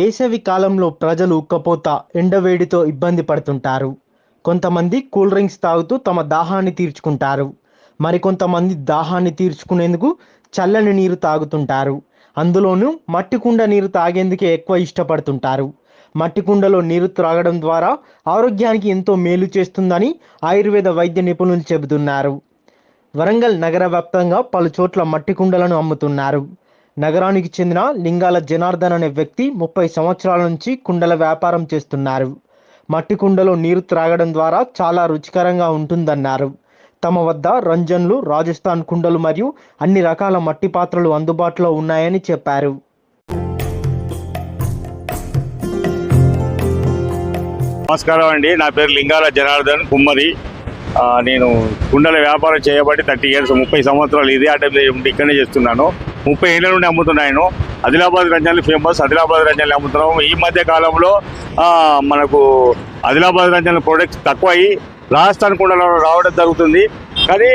వేసవి కాలంలో ప్రజలు ఉక్కపోత ఎండవేడితో ఇబ్బంది పడుతుంటారు. కొంతమంది కూల్ డ్రింక్స్ తాగుతూ తమ దాహాన్ని తీర్చుకుంటారు. మరికొంతమంది దాహాన్ని తీర్చుకునేందుకు చల్లని నీరు తాగుతుంటారు. అందులోనూ మట్టి కుండ నీరు తాగేందుకే ఎక్కువ ఇష్టపడుతుంటారు. మట్టి కుండలో నీరు త్రాగడం ద్వారా ఆరోగ్యానికి ఎంతో మేలు చేస్తుందని ఆయుర్వేద వైద్య నిపుణులు చెబుతున్నారు. వరంగల్ నగర వ్యాప్తంగా పలు చోట్ల మట్టి కుండలను అమ్ముతున్నారు. నగరానికి చెందిన లింగాల జనార్దన్ అనే వ్యక్తి ముప్పై సంవత్సరాల నుంచి కుండల వ్యాపారం చేస్తున్నారు. మట్టి కుండలో నీరు త్రాగడం ద్వారా చాలా రుచికరంగా ఉంటుందన్నారు. తమ వద్ద రంజన్లు రాజస్థాన్ కుండలు మరియు అన్ని రకాల మట్టి పాత్రలు అందుబాటులో ఉన్నాయని చెప్పారు. నమస్కారం అండి. నా పేరు లింగాల జనార్దన్ కుమ్మరి. నేను కుండల వ్యాపారం చేయబట్టి థర్టీ ఇయర్స్ ముప్పై సంవత్సరాలు ఇదే ఆట ఇక్కడనే చేస్తున్నాను. ముప్పై ఏళ్ళ నుండి అమ్ముతున్నాను ఆదిలాబాద్ రంజాన్ని ఫేమస్ ఆదిలాబాద్ రంజాన్ని అమ్ముతున్నాము ఈ మధ్య కాలంలో మనకు ఆదిలాబాద్ రంజాన్ ప్రొడక్ట్స్ తక్కువ అయ్యి రాజస్థాన్ కుండలో రావడం జరుగుతుంది. కానీ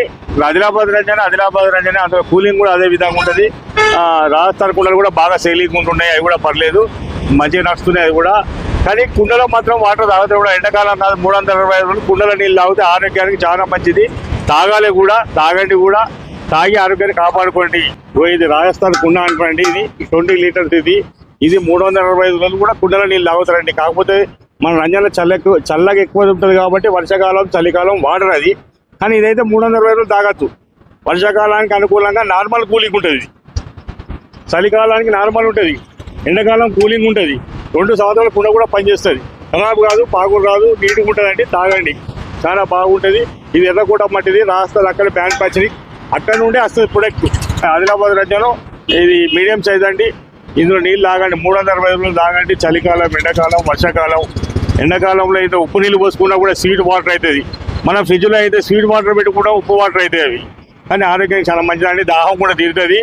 ఆదిలాబాద్ రంజాన్ ఆదిలాబాద్ రంజాన్ అందులో కూలింగ్ కూడా అదే విధంగా ఉంటుంది. రాజస్థాన్ కుండలు కూడా బాగా సేలింగ్ ఉంటున్నాయి అవి కూడా పర్లేదు. మంచిగా నడుస్తున్నాయి అది కూడా. కానీ కుండలో మాత్రం వాటర్ తాగితే కూడా ఎండాకాలం కాదు మూడు వందల ఇరవై ఐదు కుండల నీళ్ళు తాగితే ఆరోగ్యానికి చాలా మంచిది. తాగాలి కూడా తాగండి కూడా. తాగి ఆరోగ్యాన్ని కాపాడుకోండి. ఇది రాజస్థాన్ కుండ అనుకోండి ఇది ట్వంటీ లీటర్స్ ఇది. ఇది మూడు వందల అరవై ఐదు రోజులు కూడా కుండల నీళ్ళు తాగుతారండి. కాకపోతే మన రంజాన్లో చల్ల ఎక్కువ చల్లగా ఎక్కువ ఉంటుంది కాబట్టి వర్షాకాలం చలికాలం వాటర్ అది. కానీ ఇదైతే మూడు వందల అరవై రోజులు తాగొచ్చు. వర్షాకాలానికి అనుకూలంగా నార్మల్ కూలింగ్ ఉంటుంది. చలికాలానికి నార్మల్ ఉంటుంది. ఎండాకాలం కూలింగ్ ఉంటుంది. రెండు సంవత్సరాల కుండ కూడా పనిచేస్తుంది. ఖరాబ్ కాదు పాకులు రాదు నీటుగా ఉంటుందండి తాగండి. చాలా బాగుంటుంది. ఇది ఎర్రకోట మట్టిది రాస్తారు అక్కడ ప్యాన్ పచ్చడి. అక్కడ నుండి వస్తుంది ప్రొడక్ట్ ఆదిలాబాద్ రాజ్యంలో ఇది మీడియం సైజ్ అండి. ఇందులో నీళ్ళు తాగండి. మూడు వందల అరవై రోజులు తాగండి. చలికాలం ఎండాకాలం వర్షాకాలం. ఎండాకాలంలో అయితే ఉప్పు నీళ్ళు పోసుకున్నా కూడా స్వీట్ వాటర్ అవుతుంది మనం ఫ్రిడ్జ్లో అయితే స్వీట్ వాటర్ పెట్టుకుంటా ఉప్పు వాటర్ అవుతాయి అవి. కానీ ఆరోగ్యానికి చాలా మంచిదండి. దాహం కూడా తీరుతుంది.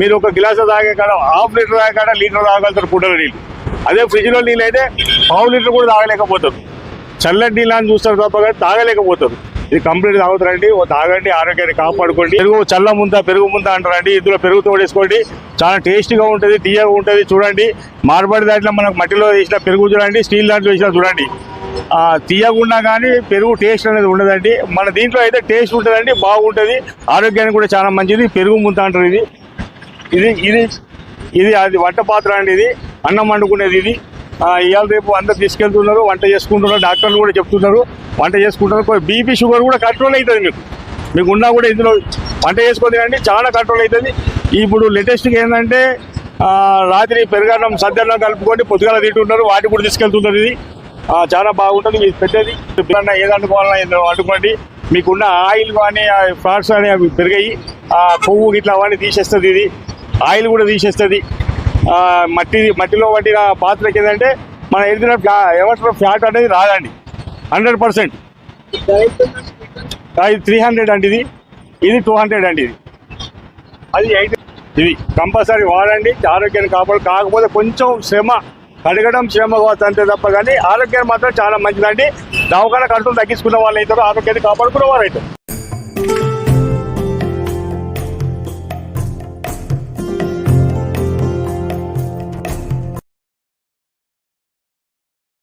మీరు ఒక గిలాస తాగే కాడ హాఫ్ లీటర్ తాగే కాడ లీటర్ తాగలుగుతారు కుండల నీళ్ళు. అదే ఫ్రిడ్జ్లో నీళ్ళు అయితే పావు లీటర్ కూడా తాగలేకపోతారు. చల్లటి నీళ్ళని చూస్తారు తప్ప కానీ తాగలేకపోతారు. ఇది కంప్లీట్ తాగుతారండి. ఓ తాగండి ఆరోగ్యాన్ని కాపాడుకోండి. పెరుగు చల్ల ముందా పెరుగు ముందా అంటారండి. ఇందులో పెరుగు తోడేసుకోండి చాలా టేస్టీగా ఉంటుంది తీయగా ఉంటుంది చూడండి. మార్బడి దాంట్లో మనకు మట్టిలో వేసిన పెరుగు చూడండి స్టీల్ దాంట్లో వేసినా చూడండి. తీయకుండా కానీ పెరుగు టేస్ట్ అనేది ఉండదండి. మన దీంట్లో అయితే టేస్ట్ ఉంటుందండి బాగుంటుంది. ఆరోగ్యానికి కూడా చాలా మంచిది. పెరుగు ముంత అంటారు ఇది. ఇది ఇది ఇది అది వంట పాత్ర అండి ఇది. అన్నం వండుకునేది ఇది. ఇవాళ రేపు అందరు తీసుకెళ్తున్నారు వంట చేసుకుంటున్నారు డాక్టర్లు కూడా చెప్తున్నారు వంట చేసుకుంటున్నారు. బీపీ షుగర్ కూడా కంట్రోల్ అవుతుంది మీకు. మీకు ఉన్నా కూడా ఇందులో వంట చేసుకొని అండి చాలా కంట్రోల్ అవుతుంది. ఇప్పుడు లేటెస్ట్గా ఏంటంటే రాత్రి పెరుగన్నం సద్దన్నం కలుపుకొని పొద్దుగాల తింటున్నారు వాటి కూడా తీసుకెళ్తున్నారు ఇది. చాలా బాగుంటుంది మీరు పెట్టేది. ఎప్పుడన్నా ఏది వండుకోవాలన్నా వండుకోండి. మీకున్న ఆయిల్ కానీ ఫ్రాట్స్ కానీ అవి పెరిగాయి. ఆ కొవ్వు ఇట్లా అవన్నీ తీసేస్తుంది ఇది. ఆయిల్ కూడా తీసేస్తుంది. మట్టి మట్టిలో పట్టిన పాత్రకి ఏంటంటే మన ఎదిగిన ఫ్లా ఏమంటారు? ఫ్యాట్ అనేది రాదండి. Hundred percent. ఇది త్రీ హండ్రెడ్ అండి ఇది. ఇది టూ హండ్రెడ్ అండి ఇది. అది ఎయిట్ ఇది కంపల్సరీ వాడండి. ఆరోగ్యాన్ని కాపాడు. కాకపోతే కొంచెం శ్రమ కడగడం శ్రమ కావచ్చు అంతే తప్ప కానీ ఆరోగ్యం మాత్రం చాలా మంచిదండి. దవాఖాన ఖర్చులు తగ్గించుకున్న వాళ్ళు అవుతారు ఆరోగ్యాన్ని కాపాడుకున్న వారు అవుతారు